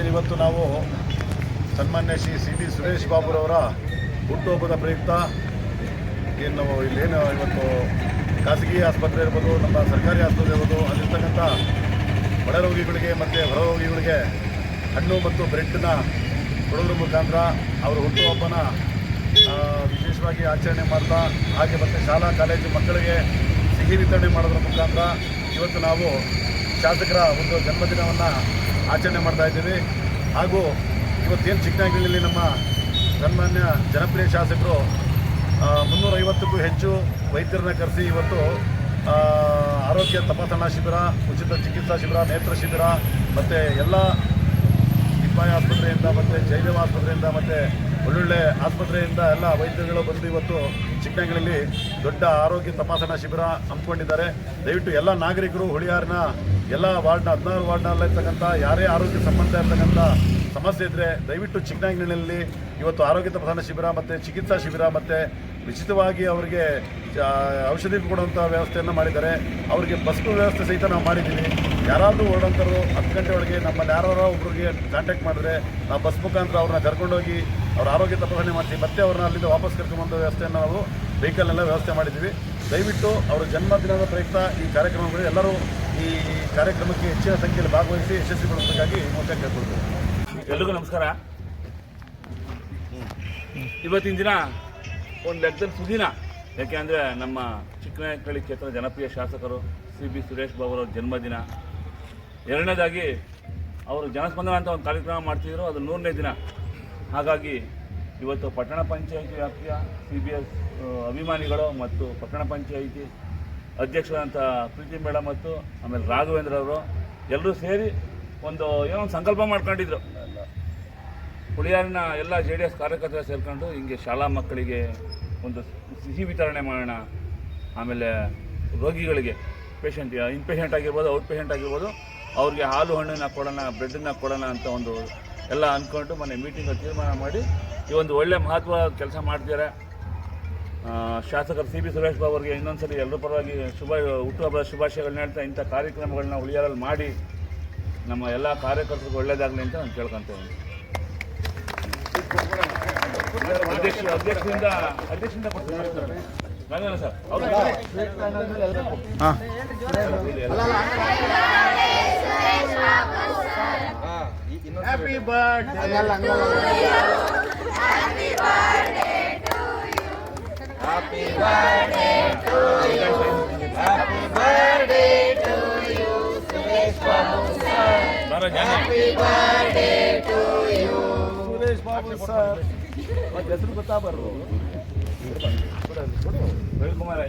ಏನಿವತ್ತು ನಾವು ಸನ್ಮಾನ್ಯ ಶ್ರೀ ಸಿ ಡಿ ಸುರೇಶ್ ಬಾಬುರವರ ಹುಟ್ಟುಹಬ್ಬದ ಪ್ರಯುಕ್ತ. ಏನು ಇಲ್ಲೇನು ಇವತ್ತು ಖಾಸಗಿ ಆಸ್ಪತ್ರೆ ಇರ್ಬೋದು, ನಮ್ಮ ಸರ್ಕಾರಿ ಆಸ್ಪತ್ರೆ ಇರ್ಬೋದು, ಅಲ್ಲಿರ್ತಕ್ಕಂಥ ಬಡ ರೋಗಿಗಳಿಗೆ ಮತ್ತು ಹೊರ ರೋಗಿಗಳಿಗೆ ಹಣ್ಣು ಮತ್ತು ಬ್ರೆಡ್ನ ಕೊಡೋದ್ರ ಮುಖಾಂತರ ಅವರ ಹುಟ್ಟುಹಬ್ಬನ ವಿಶೇಷವಾಗಿ ಆಚರಣೆ ಮಾಡ್ತಾ, ಹಾಗೆ ಮತ್ತು ಶಾಲಾ, ಕಾಲೇಜು ಮಕ್ಕಳಿಗೆ ಸಿಹಿ ವಿತರಣೆ ಮಾಡೋದ್ರ ಮುಖಾಂತರ ಇವತ್ತು ನಾವು ಶಾಸಕರ ಒಂದು ಜನ್ಮದಿನವನ್ನು ಆಚರಣೆ ಮಾಡ್ತಾ ಇದ್ದೀವಿ. ಹಾಗೂ ಇವತ್ತೇನು ಚಿಕ್ಕನಾಗಿನಲ್ಲಿ ನಮ್ಮ ಸನ್ಮಾನ್ಯ ಜನಪ್ರಿಯ ಶಾಸಕರು ಮುನ್ನೂರೈವತ್ತಕ್ಕೂ ಹೆಚ್ಚು ವೈದ್ಯರನ್ನ ಕರೆಸಿ ಇವತ್ತು ಆರೋಗ್ಯ ತಪಾಸಣಾ ಶಿಬಿರ, ಉಚಿತ ಚಿಕಿತ್ಸಾ ಶಿಬಿರ, ನೇತ್ರ ಶಿಬಿರ, ಮತ್ತು ಎಲ್ಲ ಇಪ್ಪಾಯ ಆಸ್ಪತ್ರೆಯಿಂದ, ಮತ್ತು ಜಯದೇವ ಆಸ್ಪತ್ರೆಯಿಂದ, ಮತ್ತು ಒಳ್ಳೊಳ್ಳೆ ಆಸ್ಪತ್ರೆಯಿಂದ ಎಲ್ಲ ವೈದ್ಯರುಗಳು ಬಂದು ಇವತ್ತು ಚಿಕ್ಕನಗರಲ್ಲಿ ದೊಡ್ಡ ಆರೋಗ್ಯ ತಪಾಸಣಾ ಶಿಬಿರ ಹಮ್ಮಿಕೊಂಡಿದ್ದಾರೆ. ದಯವಿಟ್ಟು ಎಲ್ಲ ನಾಗರಿಕರು, ಹುಳಿಯಾರಿನ ಎಲ್ಲ ವಾರ್ಡ್ನ, ಹದಿನಾರು ವಾರ್ಡ್ನಲ್ಲಿರ್ತಕ್ಕಂಥ ಯಾರೇ ಆರೋಗ್ಯ ಸಂಬಂಧ ಇರ್ತಕ್ಕಂಥ ಸಮಸ್ಯೆ ಇದ್ದರೆ ದಯವಿಟ್ಟು ಚಿಕ್ಕನಗಲಿನಲ್ಲಿ ಇವತ್ತು ಆರೋಗ್ಯ ತಪಾಸಣಾ ಶಿಬಿರ ಮತ್ತು ಚಿಕಿತ್ಸಾ ಶಿಬಿರ ಮತ್ತು ಉಚಿತವಾಗಿ ಅವರಿಗೆ ಔಷಧಿ ಕೊಡುವಂಥ ವ್ಯವಸ್ಥೆಯನ್ನು ಮಾಡಿದ್ದಾರೆ. ಅವರಿಗೆ ಬಸ್ ವ್ಯವಸ್ಥೆ ಸಹಿತ ನಾವು ಮಾಡಿದ್ದೀವಿ. ಯಾರಾದರೂ ಹೊರಡಂಥವ್ರು ಹತ್ತು ಗಂಟೆ ಒಳಗೆ ನಮ್ಮಲ್ಲಿ ಯಾರೋ ಒಬ್ಬರಿಗೆ ಕಾಂಟ್ಯಾಕ್ಟ್ ಮಾಡಿದ್ರೆ ನಾವು ಬಸ್ ಮುಖಾಂತರ ಅವ್ರನ್ನ ಕರ್ಕೊಂಡೋಗಿ ಅವ್ರ ಆರೋಗ್ಯ ತಪಾಸಣೆ ಮಾಡಿ ಮತ್ತೆ ಅವ್ರನ್ನ ಅಲ್ಲಿಂದ ವಾಪಸ್ ಕರ್ಕೊಂಡ್ಬಂದು ವ್ಯವಸ್ಥೆಯನ್ನು ನಾವು ವೆಹಿಕಲ್ನೆಲ್ಲ ವ್ಯವಸ್ಥೆ ಮಾಡಿದ್ದೀವಿ. ದಯವಿಟ್ಟು ಅವರ ಜನ್ಮದಿನದ ಪ್ರಯುಕ್ತ ಈ ಕಾರ್ಯಕ್ರಮಗಳು ಎಲ್ಲರೂ ಈ ಕಾರ್ಯಕ್ರಮಕ್ಕೆ ಹೆಚ್ಚಿನ ಸಂಖ್ಯೆಯಲ್ಲಿ ಭಾಗವಹಿಸಿ ಯಶಸ್ವಿಗೊಳಿಸಬೇಕಾಗಿ ಮುಂದೆ ಕೇಳ್ಕೊಳ್ತೀವಿ. ಎಲ್ರಿಗೂ ನಮಸ್ಕಾರ. ಇವತ್ತಿನ ದಿನ ಒಂದು ಲೆಕ್ಕದಲ್ಲಿ ಸುದಿನ. ಯಾಕೆಂದರೆ ನಮ್ಮ ಚಿಕ್ಕನಾಯಕಳ್ಳಿ ಕ್ಷೇತ್ರದ ಜನಪ್ರಿಯ ಶಾಸಕರು ಸಿ ಬಿ ಸುರೇಶ್ ಬಾಬು ಅವರ ಜನ್ಮದಿನ. ಎರಡನೇದಾಗಿ ಅವರು ಜನಸ್ಪಂದನ ಅಂತ ಒಂದು ಕಾರ್ಯಕ್ರಮ ಮಾಡ್ತಿದ್ರು, ಅದು ನೂರನೇ ದಿನ. ಹಾಗಾಗಿ ಇವತ್ತು ಪಟ್ಟಣ ಪಂಚಾಯಿತಿ ವ್ಯಾಪ್ತಿಯ ಸಿ ಬಿ ಎಸ್ ಅಭಿಮಾನಿಗಳು ಮತ್ತು ಪಟ್ಟಣ ಪಂಚಾಯಿತಿ ಅಧ್ಯಕ್ಷರಾದಂಥ ಪ್ರೀತಿ ಮೇಡಮ್ ಮತ್ತು ಆಮೇಲೆ ರಾಘವೇಂದ್ರ ಅವರು ಎಲ್ಲರೂ ಸೇರಿ ಒಂದು ಏನೋ ಒಂದು ಸಂಕಲ್ಪ ಮಾಡ್ಕೊಂಡಿದ್ರು. ಹುಳಿಯಾರಿನ ಎಲ್ಲ ಜೆ ಡಿ ಎಸ್ ಕಾರ್ಯಕರ್ತರು ಸೇರಿಕೊಂಡು ಹಿಂಗೆ ಶಾಲಾ ಮಕ್ಕಳಿಗೆ ಒಂದು ಸಿಹಿ ವಿತರಣೆ ಮಾಡೋಣ, ಆಮೇಲೆ ರೋಗಿಗಳಿಗೆ ಪೇಷಂಟ್ ಇನ್ಪೇಷಂಟ್ ಆಗಿರ್ಬೋದು ಔಟ್ ಪೇಷಂಟ್ ಆಗಿರ್ಬೋದು, ಅವ್ರಿಗೆ ಹಾಲು ಹಣ್ಣನ್ನು ಕೊಡೋಣ ಬ್ರೆಡ್ಡನ್ನ ಕೊಡೋಣ ಅಂತ ಒಂದು ಎಲ್ಲ ಅಂದ್ಕೊಂಡು ಮೊನ್ನೆ ಮೀಟಿಂಗ್ ತೀರ್ಮಾನ ಮಾಡಿ ಈ ಒಂದು ಒಳ್ಳೆ ಮಹತ್ವ ಕೆಲಸ ಮಾಡ್ತಿದ್ದಾರೆ. ಶಾಸಕರು ಸಿ ಬಿ ಸುರೇಶ್ ಬಾಬು ಅವರಿಗೆ ಇನ್ನೊಂದ್ಸಲಿ ಎಲ್ಲರ ಪರವಾಗಿ ಶುಭ, ಹುಟ್ಟುಹಬ್ಬದ ಶುಭಾಶಯಗಳನ್ನ ಹೇಳ್ತಾ ಇಂಥ ಕಾರ್ಯಕ್ರಮಗಳನ್ನ ಉಳಿಯಾರಲ್ಲಿ ಮಾಡಿ ನಮ್ಮ ಎಲ್ಲ ಕಾರ್ಯಕರ್ತರಿಗೆ ಒಳ್ಳೆಯದಾಗಲಿ ಅಂತ ನಾನು ಕೇಳ್ಕೊಂತೇನೆ ಅಧ್ಯಕ್ಷ ಅಧ್ಯಕ್ಷರಿಂದ ಅಧ್ಯಕ್ಷರಿಂದ ಕೊಡ್ತೀನಿ ನಾನೇನ ಸರ್ ಹ್ಯಾಪಿ ಬರ್ಡೇ ಬಾರ ಜಾನಿ ಸುರೇಶ್ ಬಾಬು ಸರ್ ಮತ್ತೆ ಹೆಸರು ಗೊತ್ತಾ ಬರು ರವಿಕುಮಾರ